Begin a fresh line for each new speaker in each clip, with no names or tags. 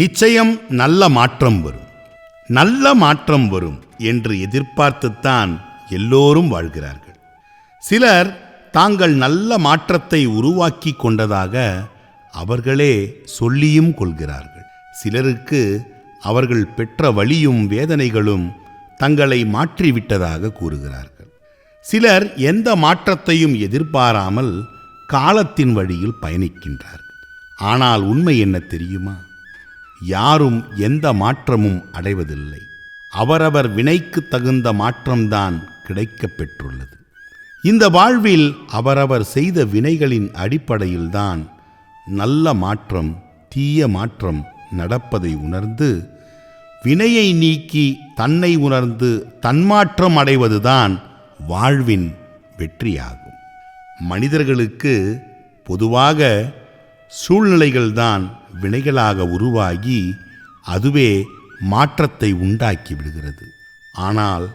நிச்சயம் நல்ல மாற்றம் வரும். நல்ல மாற்றம் வரும் என்று எதிர்பார்த்துத்தான் எல்லோரும் வாழ்கிறார்கள். சிலர் தாங்கள் நல்ல மாற்றத்தை உருவாக்கி கொண்டதாக அவர்களே சொல்லியும் கொள்கிறார்கள். சிலருக்கு அவர்கள் பெற்ற வழியும் வேதனைகளும் தங்களை மாற்றிவிட்டதாக கூறுகிறார்கள். சிலர் எந்த மாற்றத்தையும் எதிர்பாராமல் காலத்தின் வழியில் பயணிக்கின்றார்கள். ஆனால் உண்மை என்ன தெரியுமா? யாரும் எந்த மாற்றமும் அடைவதில்லை. அவரவர் வினைக்கு தகுந்த மாற்றம்தான் கிடைக்கப் பெற்றுள்ளது. இந்த வாழ்வில் அவரவர் செய்த வினைகளின் அடிப்படையில்தான் நல்ல மாற்றம் தீய மாற்றம் நடப்பதை உணர்ந்து வினையை நீக்கி தன்னை உணர்ந்து தன்மாற்றம் அடைவதுதான் வாழ்வின் வெற்றியாகும். மனிதர்களுக்கு பொதுவாக சூழ்நிலைகள்தான் வினைகளாக உருவாகி அதுவே மாற்றத்தை உண்டாக்கி விடுகிறது. ஆனால்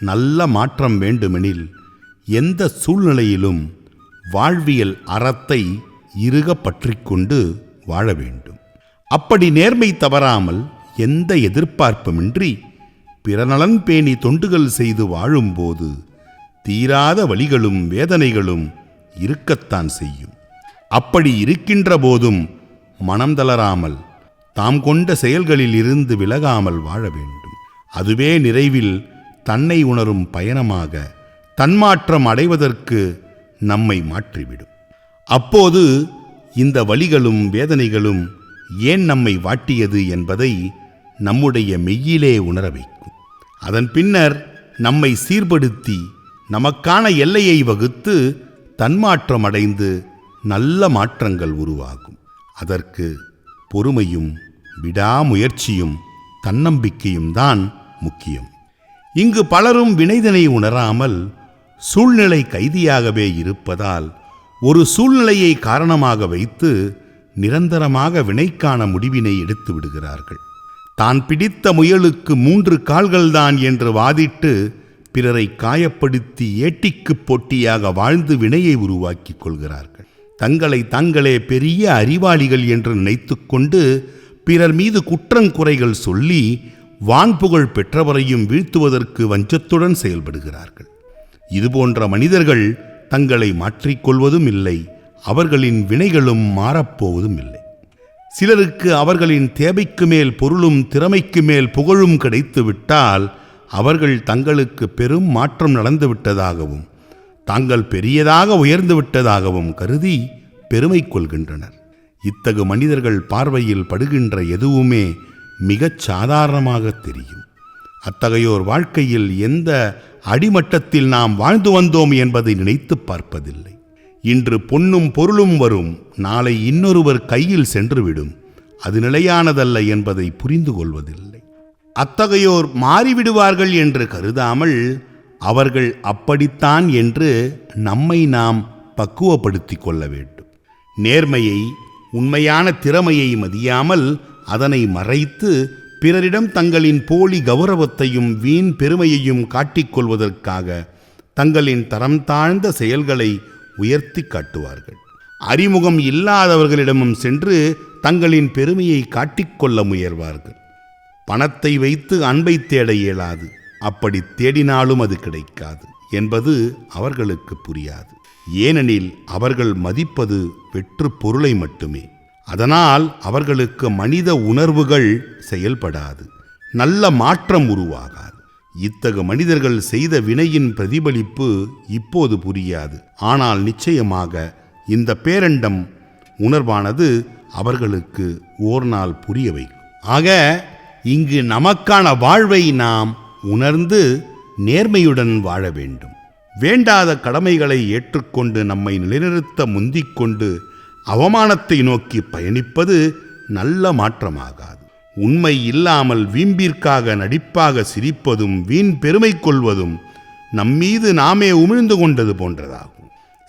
நல்ல மாற்றம் வேண்டுமெனில் எந்த சூழ்நிலையிலும் வாழ்வியல் அறத்தை இறுக பற்றிக்கொண்டு வாழ வேண்டும். அப்படி நேர்மை தவறாமல் எந்த எதிர்பார்ப்புமின்றி பிறநலன் பேணி தொண்டுகள் செய்து வாழும்போது தீராத வழிகளும் வேதனைகளும் இருக்கத்தான் செய்யும். அப்படி இருக்கின்ற போதும் மனம் தளராமல் தாம் கொண்ட செயல்களில் இருந்து விலகாமல் வாழ வேண்டும். அதுவே நிறைவில் தன்னை உணரும் பயணமாக தன்மாற்றம் அடைவதற்கு நம்மை மாற்றிவிடும். அப்போது இந்த வழிகளும் வேதனைகளும் ஏன் நம்மை வாட்டியது என்பதை நம்முடைய மெய்யிலே உணர வைக்கும். அதன் பின்னர் நம்மை சீர்படுத்தி நமக்கான எல்லையை வகுத்து தன்மாற்றம் அடைந்து நல்ல மாற்றங்கள் உருவாகும். அதற்கு பொறுமையும் விடாமுயற்சியும் தன்னம்பிக்கையும் தான் முக்கியம். இங்கு பலரும் வினைதனை உணராமல் சூழ்நிலை கைதியாகவே இருப்பதால் ஒரு சூழ்நிலையை காரணமாக வைத்து நிரந்தரமாக வினைக்கான முடிவினை எடுத்து விடுகிறார்கள். தான் பிடித்த முயலுக்கு மூன்று கால்கள்தான் என்று வாதிட்டு பிறரை காயப்படுத்தி ஏட்டிக்கு போட்டியாக வாழ்ந்து வினையை உருவாக்கிக் கொள்கிறார்கள். தங்களை தாங்களே பெரிய அறிவாளிகள் என்று நினைத்துக்கொண்டு பிறர் மீது குற்றங்குறைகள் சொல்லி வான்புகழ் பெற்றவரையும் வீழ்த்துவதற்கு வஞ்சத்துடன் செயல்படுகிறார்கள். இதுபோன்ற மனிதர்கள் தங்களை மாற்றிக்கொள்வதும் இல்லை அவர்களின் வினைகளும் மாறப்போவதும் இல்லை. சிலருக்கு அவர்களின் தேவைக்கு மேல் பொருளும் திறமைக்கு மேல் புகழும் கிடைத்துவிட்டால் அவர்கள் தங்களுக்கு பெரும் மாற்றம் நடந்துவிட்டதாகவும் தாங்கள் பெரியதாக உயர்ந்து விட்டதாகவும் கருதி பெருமை கொள்கின்றனர். இத்தகு மனிதர்கள் பார்வையில் படுகின்ற எதுவுமே மிகச் சாதாரணமாக தெரியும். அத்தகையோர் வாழ்க்கையில் எந்த அடிமட்டத்தில் நாம் வாழ்ந்து வந்தோம் என்பதை நினைத்துப் பார்ப்பதில்லை. இன்று பொன்னும் பொருளும் வரும் நாளை இன்னொருவர் கையில் சென்றுவிடும். அது நிலையானதல்ல என்பதை புரிந்து கொள்வதில்லை. அத்தகையோர் மாறிவிடுவார்கள் என்று கருதாமல் அவர்கள் அப்படித்தான் என்று நம்மை நாம் பக்குவப்படுத்தி கொள்ள வேண்டும். நேர்மையை உண்மையான திறமையை மதியாமல் அதனை மறைத்து பிறரிடம் தங்களின் போலி கௌரவத்தையும் வீண் பெருமையையும் காட்டிக்கொள்வதற்காக தங்களின் தரம் தாழ்ந்த செயல்களை உயர்த்தி காட்டுவார்கள். அறிமுகம் இல்லாதவர்களிடமும் சென்று தங்களின் பெருமையை காட்டிக்கொள்ள முயல்வார்கள். பணத்தை வைத்து அன்பை தேட இயலாது. அப்படி தேடினாலும் அது கிடைக்காது என்பது அவர்களுக்கு புரியாது. ஏனெனில் அவர்கள் மதிப்பது வெற்று பொருளை மட்டுமே. அதனால் அவர்களுக்கு மனித உணர்வுகள் செயல்படாது. நல்ல மாற்றம் உருவாகாது. இத்தகு மனிதர்கள் செய்த வினையின் பிரதிபலிப்பு இப்போது புரியாது. ஆனால் நிச்சயமாக இந்த பேரண்டம் உணர்வானது அவர்களுக்கு ஓர் நாள் புரிய வைக்கும். ஆக இங்கு நமக்கான வாழ்வை நாம் உணர்ந்து நேர்மையுடன் வாழ வேண்டும். வேண்டாத கடமைகளை ஏற்றுக்கொண்டு நம்மை நிலைநிறுத்த முந்திக் கொண்டு அவமானத்தை நோக்கி பயணிப்பது நல்ல மாற்றமாகாது. உண்மை இல்லாமல் வீம்பிற்காக நடிப்பாக சிரிப்பதும் வீண் பெருமை கொள்வதும் நம்மீது நாமே உமிழ்ந்து கொண்டது போன்றதாகும்.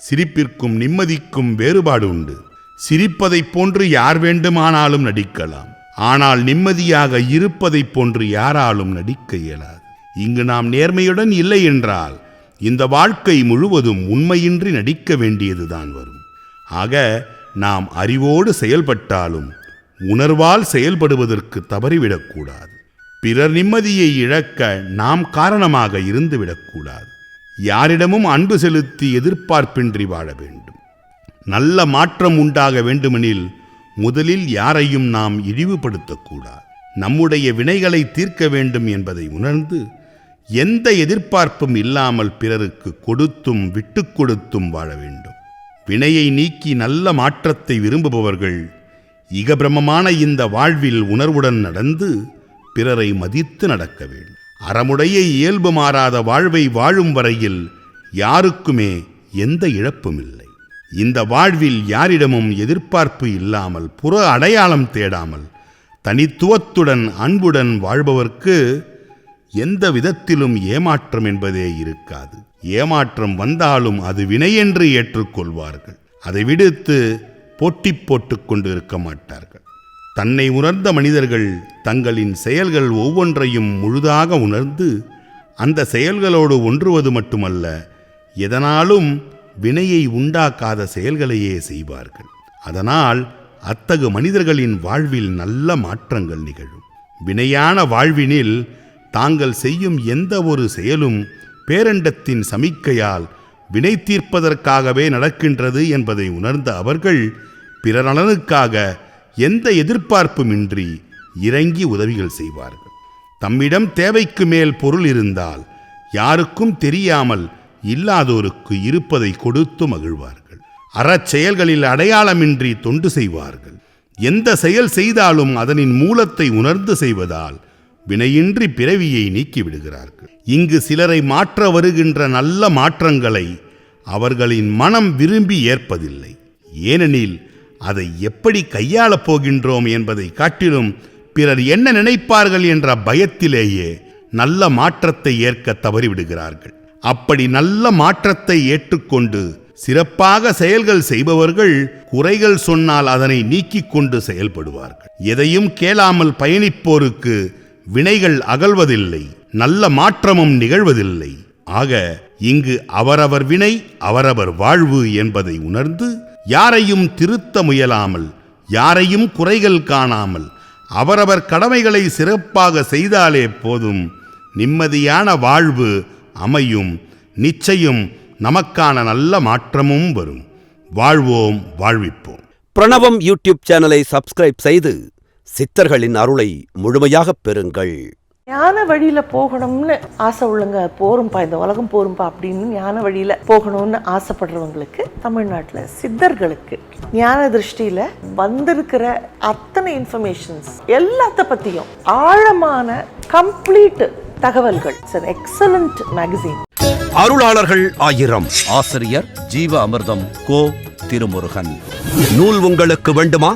சிரிப்பிற்கும் நிம்மதிக்கும் வேறுபாடு உண்டு. சிரிப்பதைப் போன்று யார் வேண்டுமானாலும் நடிக்கலாம். ஆனால் நிம்மதியாக இருப்பதைப் போன்று யாராலும் நடிக்க இயலாது. இங்கு நாம் நேர்மையுடன் இல்லை என்றால் இந்த வாழ்க்கை முழுவதும் உண்மையின்றி நடிக்க வேண்டியதுதான் வரும். ஆக நாம் அறிவோடு செயல்பட்டாலும் உணர்வால் செயல்படுவதற்கு தவறிவிடக்கூடாது. பிறர் நிம்மதியை இழக்க நாம் காரணமாக இருந்துவிடக்கூடாது. யாரிடமும் அன்பு செலுத்தி எதிர்பார்ப்பின்றி வாழ வேண்டும். நல்ல மாற்றம் உண்டாக வேண்டுமெனில் முதலில் யாரையும் நாம் இழிவுபடுத்தக்கூடாது. நம்முடைய வினைகளை தீர்க்க வேண்டும் என்பதை உணர்ந்து எந்த எதிர்பார்ப்பும் இல்லாமல் பிறருக்கு கொடுத்தும் விட்டு கொடுத்தும் வாழ வேண்டும். வினையை நீக்கி நல்ல மாற்றத்தை விரும்புபவர்கள் இகபிரமமான இந்த வாழ்வில் உணர்வுடன் நடந்து பிறரை மதித்து நடக்க வேண்டும். அறமுடைய இயல்பு மாறாத வாழ்வை வாழும் வரையில் யாருக்குமே எந்த இழப்பும் இல்லை. இந்த வாழ்வில் யாரிடமும் எதிர்பார்ப்பு இல்லாமல் புற அடையாளம் தேடாமல் தனித்துவத்துடன் அன்புடன் வாழ்பவர்க்கு எந்த விதத்திலும் ஏமாற்றம் என்பதே இருக்காது. ஏமாற்றம் வந்தாலும் அது வினையென்று ஏற்றுக்கொள்வார்கள். அதை விடுத்து போட்டி போட்டுக்கொண்டு இருக்க மாட்டார்கள். தன்னை உணர்ந்த மனிதர்கள் தங்களின் செயல்கள் ஒவ்வொன்றையும் முழுதாக உணர்ந்து அந்த செயல்களோடு ஒன்றுவது மட்டுமல்ல எதனாலும் வினையை உண்டாக்காத செயல்களையே செய்வார்கள். அதனால் அத்தகு மனிதர்களின் வாழ்வில் நல்ல மாற்றங்கள் நிகழும். வினையான வாழ்வினில் தாங்கள் செய்யும் எந்த ஒரு செயலும் பேரண்டத்தின் சமிக்கையால் வினை தீர்ப்பதற்காகவே நடக்கின்றது என்பதை உணர்ந்த அவர்கள் பிற நலனுக்காக எந்த எதிர்பார்ப்புமின்றி இறங்கி உதவிகள் செய்வார்கள். தம்மிடம் தேவைக்கு மேல் பொருள் இருந்தால் யாருக்கும் தெரியாமல் இல்லாதோருக்கு இருப்பதை கொடுத்து மகிழ்வார்கள். அறச்செயல்களில் அடையாளமின்றி தொண்டு செய்வார்கள். எந்த செயல் செய்தாலும் அதனின் மூலத்தை உணர்ந்து செய்வதால் வினையின்றி பிறவியை நீக்கிவிடுகிறார்கள். இங்கு சிலரை மாற்ற வருகின்ற நல்ல மாற்றங்களை அவர்களின் மனம் விரும்பி ஏற்பதில்லை. ஏனெனில் அதை எப்படி கையாளப் போகின்றோம் என்பதை காட்டிலும் பிறர் என்ன நினைப்பார்கள் என்ற பயத்திலேயே நல்ல மாற்றத்தை ஏற்க தவறிவிடுகிறார்கள். அப்படி நல்ல மாற்றத்தை ஏற்றுக்கொண்டு சிறப்பாக செயல்கள் செய்பவர்கள் குறைகள் சொன்னால் அதனை நீக்கிக் கொண்டு செயல்படுவார்கள். எதையும் கேளாமல் பயணிப்போருக்கு வினைகள் அகல்வதில்லை நல்ல மாற்றமும் நிகழ்வதில்லை. ஆக இங்கு அவரவர் வினை அவரவர் வாழ்வு என்பதை உணர்ந்து யாரையும் திருத்த முயலாமல் யாரையும் குறைகள் காணாமல் அவரவர் கடமைகளை சிறப்பாக செய்தாலே போதும் நிம்மதியான வாழ்வு அமையும் நிச்சயம் நமக்கான நல்ல மாற்றமும் வரும். வாழ்வோம் வாழ்விப்போம்.
பிரணவம் யூடியூப் சேனலை சப்ஸ்கிரைப் செய்து சித்தர்களின் அருளை முழுமையாகப் பெறுங்கள்.
ஞான வழியில போகணும்னு ஆசை உள்ளங்க போரும்பா இந்த உலகம் போரும்பா அப்படின்னு ஞான வழியில போகணும்னு ஆசைப்படுறவங்களுக்கு தமிழ்நாட்டுல சித்தர்களுக்கு ஞான திருஷ்டியில வந்திருக்கிற அத்தனை இன்ஃபர்மேஷன்ஸ் எல்லாத்த பத்தியும் ஆழமான கம்ப்ளீட் தகவல்கள். இட்ஸ் எக்ஸலண்ட் மேகசின்
அருளாளர்கள் ஆயிரம். ஆசிரியர் ஜீவ அமிர்தம் கோ திருமுருகன். நூல் உங்களுக்கு வேண்டுமா?